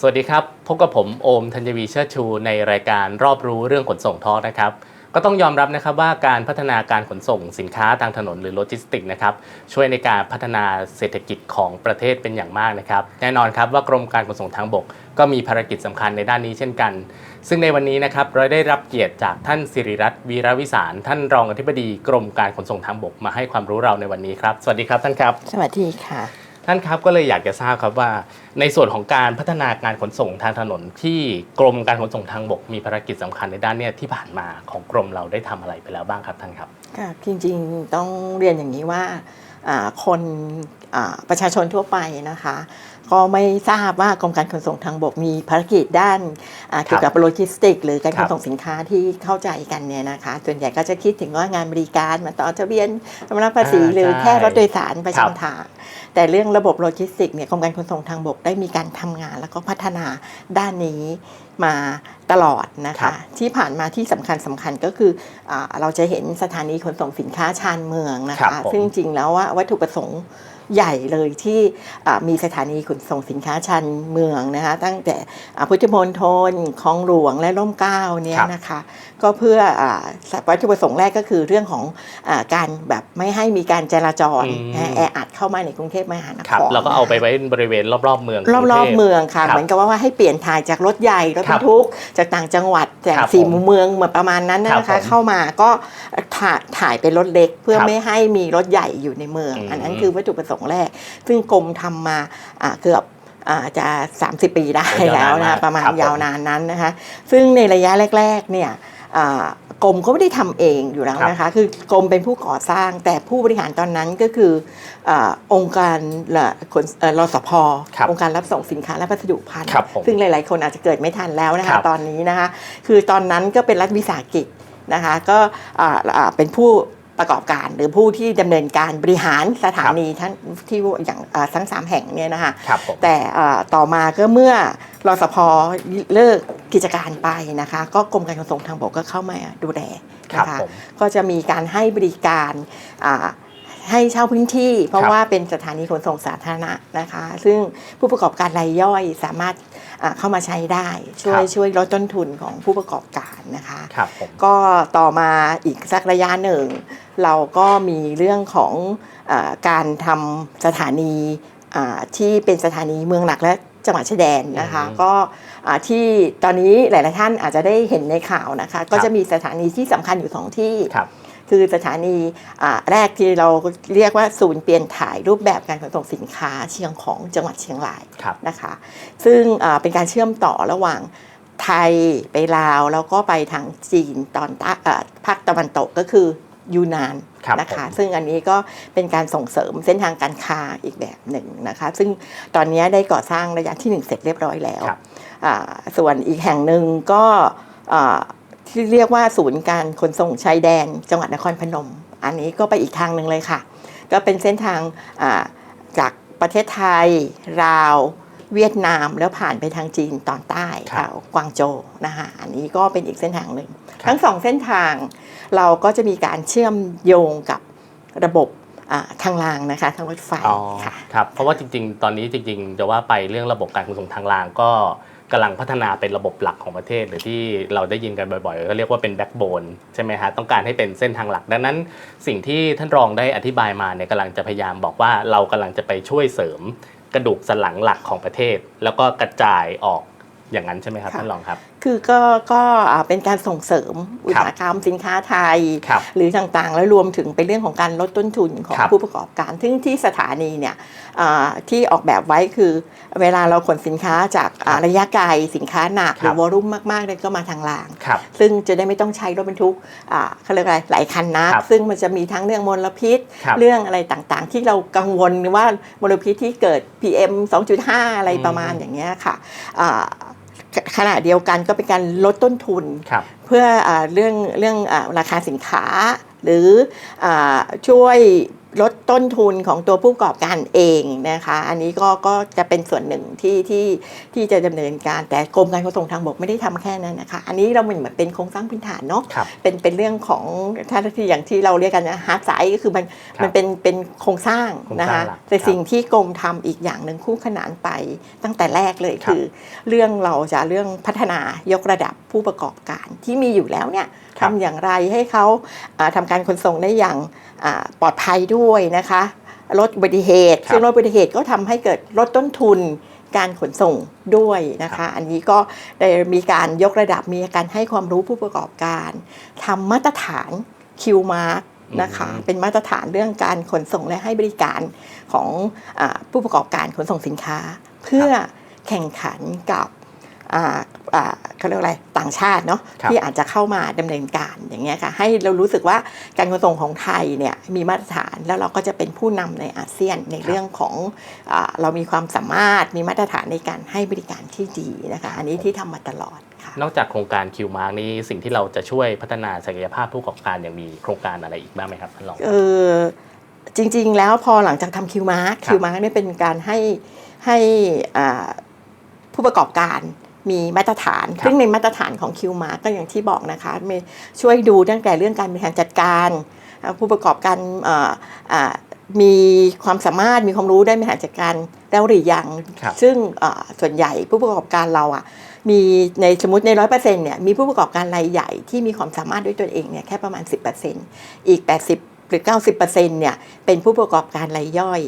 สวัสดีครับ พบกับผมโอมธัญวีเชิดชูในรายการรอบรู้เรื่องขนส่งทอนะครับ ก็ต้องยอมรับนะครับว่าการพัฒนาการขนส่งสินค้าทางถนนหรือโลจิสติกส์นะครับช่วยในการพัฒนาเศรษฐกิจของประเทศเป็นอย่างมากนะครับ แน่นอนครับว่ากรมการขนส่งทางบก ก็มีภารกิจสำคัญในด้านนี้เช่นกัน ซึ่งในวันนี้นะครับเราได้รับเกียรติจากท่านสิริรัตน์วีรวิสาร ท่านรองอธิบดีกรมการขนส่งทางบกมาให้ความรู้เราในวันนี้ครับ สวัสดีครับท่านครับ สวัสดีค่ะ ท่านครับก็เลยอยากจะทราบครับว่า ในส่วนของการพัฒนาการขนส่งทางถนน ที่กรมการขนส่งทางบกมีภารกิจสำคัญในด้านเนี้ยที่ผ่านมาของกรมเราได้ทำอะไรไปแล้วบ้างครับท่านครับค่ะจริงๆต้องเรียนอย่างนี้ว่าอ่าคนอ่าประชาชนทั่วไปนะคะ ก็ไม่ทราบว่ากรมการขนส่งทางบกมีภารกิจด้านอ่าเกี่ยวกับโลจิสติก หรือการคขรันบส่งสินค้าที่เข้าใจกันเนี่ยนะคะส่วนใหญ่ก็จะคิดถึงว่างานบริการมาต่อทะเบียนชำระภาษีอ่าหรือใช่แค่รถโดยสารประครับจำทาง แต่เรื่องระบบโลจิสติกเนี่ยกรมการขนส่งทางบกได้มีการทำงาน แล้วก็พัฒนาด้านนี้มาตลอดนะครัคะบที่ผ่านมาที่สำคัญสำคัญก็คืออาเราจะเห็นสถานีขนส่งสินค้าชานเมืองนะครัคะบผมซึ่งจริงๆแล้วว่าวัตถุประสงค์ ใหญ่เลยที่อ่ามีสถานีขนส่งสินค้าชานเมืองนะคะตั้งแต่อ่าพุทธมณฑลคลองหลวงและร่มเกล้าเนี่ยครับนะคะก็เพื่ออาวัตถุประสงค์แรกก็คือเรื่องของอาการแบบไม่ให้มีการจราจรอืมนะแออัดเข้ามาในกรุงเทพมหานคครับรเราก็เอาไปนะคะไว้บริเวณรอบๆเมือง รอบกรรุอบทพเมืองค่ะครับเหมือนกับว่าให้เปลี่ยนถ่ายจากรถใหญ่รถครับบรรทุกจากต่างจังหวัดจากครับสี่ผมมุมเมืองเหมือนประมาณนั้นครับนะคะผมเข้ามาก็ถ่ายถ่ายเป็นรถเล็ก เพื่อครับไม่ให้มีรถใหญ่อยู่ในเมืองอืมอันนั้นคือวัตถุประสงค์แรกซึ่งกรมทำมาอ่าเกือบอ่าจะ 30 ปีได้โอ้ยยาแล้ววนานมากนะประมาณครับผมยาวนานนั้นนะคะ ซึ่งในระยะแรกๆเนี่ยอ่ากรมก็ไม่ได้ทำเองอยู่แล้วนะคะ คือกรมเป็นผู้ก่อสร้างแต่ผู้บริหารตอนนั้นก็คืออาองค์การละขนเอ่อรสพครับองค์การรับส่งสินค้าและพัสดุภัณฑ์ครับผมซึ่งหลาย ๆ คนอาจจะเกิดไม่ทันแล้วนะครัคะบตอนนี้นะคะ คือตอนนั้นก็เป็นรัฐวิสาหกิจนะคะก็อ่าอ่าเป็นผู้ ประกอบการ หรือผู้ที่ดำเนินการบริหารสถานีทั้งที่อย่างอ่าทั้งสามแห่งเนี่ยนะคะครับผมแต่อ่าต่อมาก็เมื่อรสพเลิกกิจการไปนะคะ ก็กรมการขนส่งทางบกก็เข้ามาดูแลครับนะคะผมก็จะมีการให้บริการอ่า ให้เช่าพื้นที่ เพราะครับว่าเป็นสถานีขนส่งสาธารณะนะคะ ซึ่งผู้ประกอบการรายย่อยสามารถอ่าเข้ามาใช้ได้ช่วยช่วยลดต้นทุนของผู้ประกอบการนะคะครับผมก็ต่อมาอีกสักระยะหนึ่ง เราก็มีเรื่องของอาการทำสถานีอ่าที่เป็นสถานีเมืองหลักและจังหวัดชายแดนนะคะอืมก็อ่าที่ตอนนี้หลาย ๆ ท่านอาจจะได้เห็นในข่าวนะคะ ก็จะมีสถานีที่สำคัญอยู่สองที่ ครับคือสถานีอ่าแรกที่เราเรียกว่าศูนย์เปลี่ยนถ่ายรูปแบบการขนส่งสินค้าเชียงของจังหวัดเชียงรายครับนะคะ ซึ่งอ่าเป็นการเชื่อมต่อระหว่างไทยไปลาวแล้วก็ไปทางจีนตอนใต้เอ่อภาคตะวันตกก็คือยูนานครับนะคะผมซึ่งอันนี้ก็เป็นการส่งเสริมเส้นทางการค้าอีกแบบหนึ่งนะคะซึ่งตอนนี้ได้ก่อสร้างระยะที่หนึ่งเสร็จเรียบร้อยแล้วครับอ่าส่วนอีกแห่งหนึ่งก็อ่า ที่เรียกว่าศูนย์การขนส่งชายแดน จังหวัดนครพนม อันนี้ก็ไปอีกทางหนึ่งเลยค่ะ ก็เป็นเส้นทางอ่าจากประเทศไทยลาวเวียดนามแล้วผ่านไปทางจีนตอนใต้ครับค่ะกวางโจวนะคะอันนี้ก็เป็นอีกเส้นทางหนึ่งครับทั้งสองเส้นทางเราก็จะมีการเชื่อมโยงกับระบบอ่าทางรางนะคะทางรถไฟอ๋อค่ะครับเพราะว่าจริง ๆ ตอนนี้จริง ๆ จะว่าไปเรื่องระบบการขนส่งทางรางก็ กำลังพัฒนาเป็นระบบหลักของประเทศ หรือที่เราได้ยินกันบ่อยๆก็เรียกว่าเป็นแบ็กโบนใช่ไหมฮะต้องการให้เป็นเส้นทางหลัก ดังนั้นสิ่งที่ท่านรองได้อธิบายมาเนี่ยกำลังจะพยายามบอกว่าเรากำลังจะไปช่วยเสริมกระดูกสันหลังหลักของประเทศ แล้วก็กระจายออกอย่างนั้นใช่ไหมครับท่านรองครับคือก็ก็อ่าเป็นการส่งเสริมอุตสาหกรรมสินค้าไทยครับหรือต่างๆ แล้วรวมถึงเป็นเรื่องของการลดต้นทุนของครับผู้ประกอบการ ซึ่งที่สถานีเนี่ยอ่าที่ออกแบบไว้คือเวลาเราขนสินค้าจากอ่าระยะไกลสินค้าหนักหรือวอลุ่มมากๆเลยก็มาทางรางครับซึ่งจะได้ไม่ต้องใช้รถบรรทุกอ่าเขาเรียกอะไรหลายคันนักครับซึ่งมันจะมีทั้งเรื่องมลพิษครับเรื่องอะไรต่างๆ ที่เรากังวลว่ามลพิษที่เกิด PM 2.5 อะไรประมาณอย่างเงี้ยค่ะอ่า ขณะเดียวกันก็เป็นการลดต้นทุนครับเพเพื่ออาเรื่องเรื่องอาราคาสินค้า หรืออาช่วยลดต้นทุนของตัวผู้ประกอบการเองนะคะ อันนี้ก็ก็จะเป็นส่วนหนึ่งที่ที่ที่จะดำเนินการแต่กรมการขนส่งทางบกไม่ได้ทำแค่นั้นนะคะ อันนี้เราเหมือนเป็นโครงสร้างพื้นฐานเนาะครับเป็นเป็นเรื่องของถ้าที่อย่างที่เราเรียกกันนะฮาร์ดไซด์ก็คือมันครับมันเป็นเป็นโครงสร้างโครงนะสร้างคะหลักแต่ครับสิ่งที่กรมทำอีกอย่างหนึ่งคู่ขนานไปตั้งแต่แรกเลยครับคือ เรื่องเราจะเรื่องพัฒนายกระดับผู้ประกอบการที่มีอยู่แล้วเนี่ยครับทำอย่างไรให้เขาอ่าทำการขนส่งได้อย่างอ่าปลอดภัยด้วยนะคะลดอุบัติเหตุครับซึ่งลดอุบัติเหตุก็ทำให้เกิดลดต้นทุนการขนส่งด้วยนะคะ อันนี้ก็ได้มีการยกระดับมีการให้ความรู้ผู้ประกอบการทำมาตรฐาน Q Mark นะคะอืมเป็นมาตรฐานเรื่องการขนส่งและให้บริการของอาผู้ประกอบการขนส่งสินค้า เพื่อแข่งขันกับอ่าอ่า เขาเรียกว่าอะไรต่างชาติเนาะครับที่อาจจะเข้ามาดำเนินการอย่างเงี้ยค่ะให้เรารู้สึกว่าการขนส่งของไทยเนี่ยมีมาตรฐานแล้วเราก็จะเป็นผู้นำในอาเซียนในเรื่องของอาเรามีความสามารถมีมาตรฐานในการให้บริการที่ดีนะคะอันนี้ที่ทำมาตลอดค่ะนอกจากโครงการ Q Mark นี้สิ่งที่เราจะช่วยพัฒนาศักยภาพผู้ประกอบการยังมีโครงการอะไรอีกบ้างไหมครับท่านรองเออจริง ๆ แล้วพอหลังจากทำคิวมาร์คครับคิวมาร์คเนี่ยเป็นการให้ให้อ่าผู้ประกอบการ มีมาตรฐานครับซึ่งในมาตรฐานของคิวมาร์ก็อย่างที่บอกนะคะมีช่วยดูตั้งแต่เรื่องการบริหารจัดการอ่าผู้ประกอบการอ่าอ่ามีความสามารถมีความรู้ได้านบริหารจัดการแล้วหรือยังครับซึ่งอ่าส่วนใหญ่ผู้ประกอบการเราอะมีในสมมติในร้อยเปอร์เซ็นต์เนี่ยมีผู้ประกอบการรายใหญ่ที่มีความสามารถด้วยตัวเองเนี่ยแค่ประมาณ 10%อีก 80 หรือ 90%เนี่ยเป็นผู้ประกอบการรายย่อย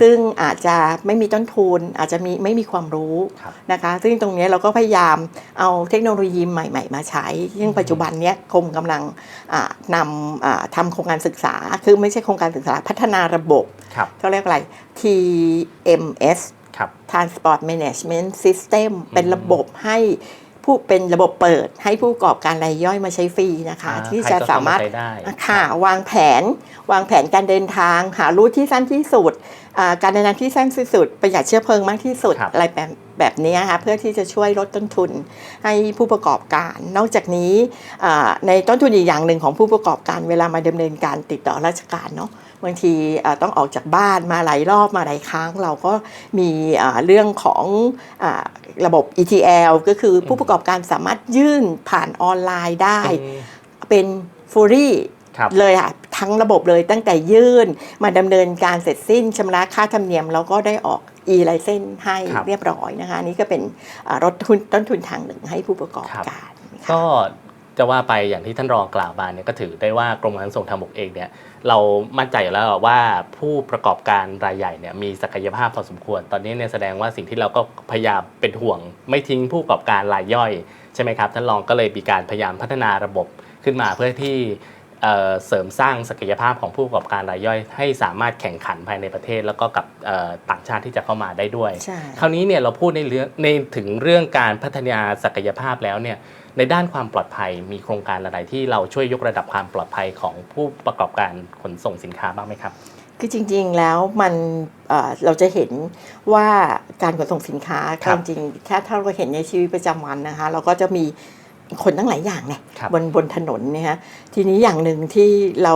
ซึ่งอาจจะไม่มีต้นทุน อาจจะมีไม่มีความรู้ครับนะคะ ซึ่งตรงเนี้ยเราก็พยายามเอาเทคโนโลยีใหม่ๆ มาใช้ ซึ่งปัจจุบันเนี้ยกรมกำลังอ่านำอ่าทำโครงการศึกษา คือไม่ใช่โครงการศึกษาพัฒนาระบบครับเขาเรียกอะไร TMS ครับ Transport Management System เป็นระบบให้ ผู้เป็นระบบเปิดให้ผู้ประกอบการรายย่อยมาใช้ฟรีนะคะ อ่าที่ใครจะก็สามารถ เข้ามาใช้ได้ ค่ะวางแผนวางแผนการเดินทาง หารูทที่สั้นที่สุดอ่าการเดินทางที่สั้นที่สุด ประหยัดเชื้อเพลิงมากที่สุดครับ อะไรแบบแบบนี้ค่ะเพื่อที่จะช่วยลดต้นทุนให้ผู้ประกอบการ นอกจากนี้อ่าในต้นทุนอีกอย่างหนึ่งของผู้ประกอบการเวลามาดำเนินการติดต่อราชการเนาะ บางทีอ่าต้องออกจากบ้านมาหลายรอบมาหลายครั้ง เราก็มีอ่าเรื่องของอาระบบ ETL ก็คือผู้ประกอบการสามารถยื่นผ่านออนไลน์ได้อืมเป็นฟูรี่ครับเลยค่ะทั้งระบบเลยตั้งแต่ยื่นมาดำเนินการเสร็จสิ้นชำระค่าธรรมเนียม แล้วก็ได้ออก e l i c e n s e ให้ครับเรียบร้อยนะคะอันนี่ก็เป็นอ่าลดทุนต้นทุนทางหนึ่งให้ผู้ประกอบครับการค่ะก็จะว่าไปอย่างที่ท่านรองกล่าวมาเนี่ยก็ถือได้ว่ากรมการขนส่งทางบกเองเนี่ย เรามั่นใจอยู่แล้วว่าผู้ประกอบการรายใหญ่เนี่ยมีศักยภาพพอสมควร ตอนนี้เนี่ยแสดงว่าสิ่งที่เราก็พยายามเป็นห่วง ไม่ทิ้งผู้ประกอบการรายย่อยใช่ไหมครับท่านรองก็เลยมีการพยายามพัฒนาระบบขึ้นมาเพื่อที่เอ่อเสริมสร้างศักยภาพของผู้ประกอบการรายย่อย ให้สามารถแข่งขันภายในประเทศ แล้วก็กับเอ่อต่างชาติที่จะเข้ามาได้ด้วยใช่คราวนี้เนี่ยเราพูดในเรื่องในถึงเรื่องการพัฒนาศักยภาพแล้วเนี่ย ในด้านความปลอดภัยมีโครงการอะไรที่เราช่วยยกระดับความปลอดภัยของผู้ประกอบการขนส่งสินค้าบ้างไหมครับ คือจริงๆแล้วมันเอ่อเราจะเห็นว่าการขนส่งสินค้าครับจริงๆแค่ถ้าเราเห็นในชีวิตประจำวันนะคะ เราก็จะมีคนตั้งหลายอย่างเนี่ยครับบนบนถนนเนี่ยฮะทีนี้อย่างหนึ่งที่เรา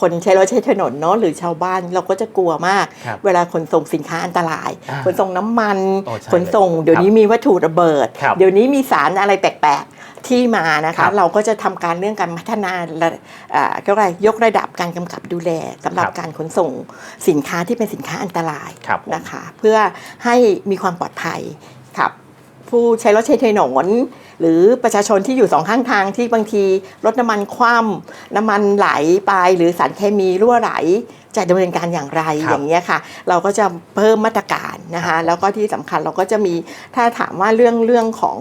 คนใช้รถใช้ถนนเนาะหรือชาวบ้านเราก็จะกลัวมากครับเวลาขนส่งสินค้าอันตรายอ่าขนส่งน้ำมันโอ้ใช่ขนส่งเลยเดี๋ยวนี้มีวัตถุระเบิดครับเดี๋ยวนี้มีสารอะไรแปลกๆ ที่มานะครัคะบเราก็จะทำการเรื่องการพัฒนาระอ่าก็อะไรยกระดับการกำกับดูแลสำหรับครับการขนส่งสินค้าที่เป็นสินค้าอันตรายครับผมนะคะ เพื่อให้มีความปลอดภัยครับ ผู้ใช้รถใช้ถนนหรือประชาชนที่อยู่สองข้างทางที่บางทีรถน้ำมันคว่ำน้ำมันไหลไปหรือสารเคมีรั่วไหลจะดำเนินการอย่างไรครับอย่างนี้ยค่ะ เราก็จะเพิ่มมาตรการนะคะแล้วก็ที่สำคัญเราก็จะมีถ้าถามว่าเรื่องเรื่องของ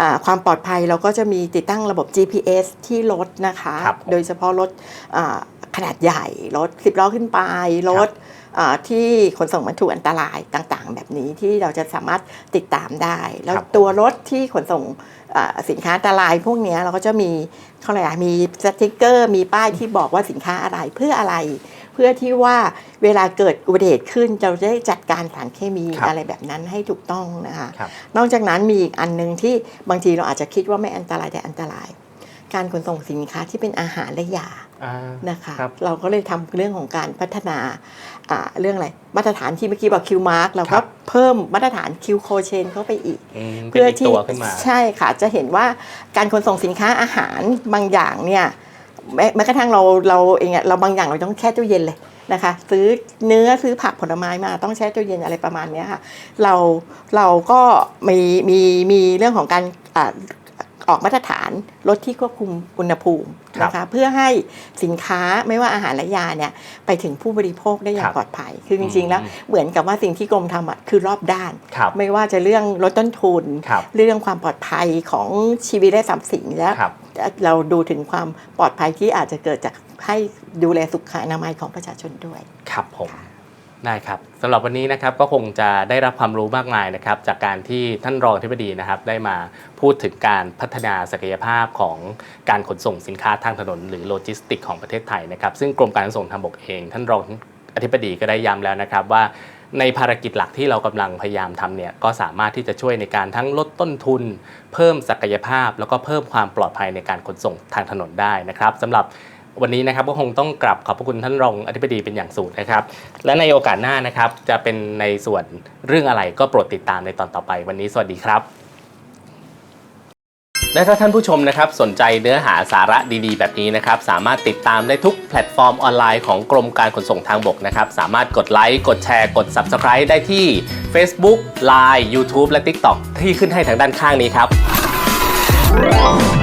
อาความปลอดภัยเราก็จะมีติดตั้งระบบ GPS ที่รถนะคะครับผมโดยเฉพาะรถอ่าขนาดใหญ่รถ 10 ล้อขึ้นไปรถอ่า ที่ขนส่งบรรทุกอันตรายต่างๆ แบบนี้ที่เราจะสามารถติดตามได้ แล้วครับตัวรถที่ขนส่งอ่าสินค้าอันตรายพวกเนี้ยเราก็จะมีเขาเรียกอะไรมีสติกเกอร์ มีป้ายที่บอกว่าสินค้าอะไรเพื่ออะไร เพื่อที่ว่าเวลาเกิดอุบัติเหตุขึ้นเราจะได้จัดการสารเคมีครับอะไรแบบนั้นให้ถูกต้องนะคะครับนอกจากนั้นมีอีกอันหนึงที่บางทีเราอาจจะคิดว่าไม่อันตรายแต่อันตราย การขนส่งสินค้าที่เป็นอาหารและยาอ่า นะคะครับเราก็เลยทำเรื่องของการพัฒนาอ่าเรื่องอะไรมาตรฐานที่เมื่อกี้บอกคิวมาร์กเราครัก็บเพิ่มมาตรฐานคิวโคเชนเข้าไปอีกอืมเป็นอีกตัวขึ้นมาใช่ค่ะจะเห็นว่าการขนส่งสินค้าอาหารบางอย่างเนี่ยแม้แม้กระทั่งเราเราเองอะเราบางอย่างเราต้องแช่ตู้เย็นเลยนะคะซื้อเนื้อซื้อผักผลไม้มาต้องแช่ตู้เย็นอะไรประมาณเนี้ยค่ะเราเราก็มีมีมีเรื่องของการ อ่าออกมาตรฐานลดที่ควบคุมอุณหภูมินะคะเพื่อให้สินค้าไม่ว่าอาหารและยาเนี่ยไปถึงผู้บริโภคได้อย่าครังบปลอดภัย คือจริงๆแล้วอืมเหมือนกับว่าสิ่งที่กรมทำอะคือรอบด้านครับไม่ว่าจะเรื่องลดต้นทุนครับเรื่องความปลอดภัยของชีวิตและทรัพย์สินและครับเราดูถึงความปลอดภัยที่อาจจะเกิดจากให้ดูแลสุขอนามัยของประชาชนด้วย ครับผม ได้ครับสำหรับวันนี้นะครับก็คงจะได้รับความรู้มากมายนะครับ จากการที่ท่านรองอธิบดีนะครับ ได้มาพูดถึงการพัฒนาศักยภาพของการขนส่งสินค้าทางถนน หรือโลจิสติกของประเทศไทยนะครับ ซึ่งกรมการขนส่งทางบกเอง ท่านรองอธิบดีก็ได้ย้ำแล้วนะครับว่าในภารกิจหลักที่เรากำลังพยายามทำเนี่ยก็สามารถที่จะช่วยในการทั้งลดต้นทุน เพิ่มศักยภาพ แล้วก็เพิ่มความปลอดภัยในการขนส่งทางถนนได้นะครับสำหรับ วันนี้นะครับก็คงต้องกลับขอบพระคุณท่านรองอธิบดีเป็นอย่างสูงนะครับ และในโอกาสหน้านะครับ จะเป็นในส่วนเรื่องอะไรก็โปรดติดตามในตอนต่อไป วันนี้สวัสดีครับ และถ้าท่านผู้ชมนะครับสนใจเนื้อหาสาระดีๆ แบบนี้นะครับ สามารถติดตามได้ทุกแพลตฟอร์มออนไลน์ของกรมการขนส่งทางบกนะครับ สามารถกดไลค์กดแชร์ กด Subscribe ได้ที่ Facebook Line YouTube และ TikTok ที่ขึ้นให้ทางด้านข้างนี้ครับ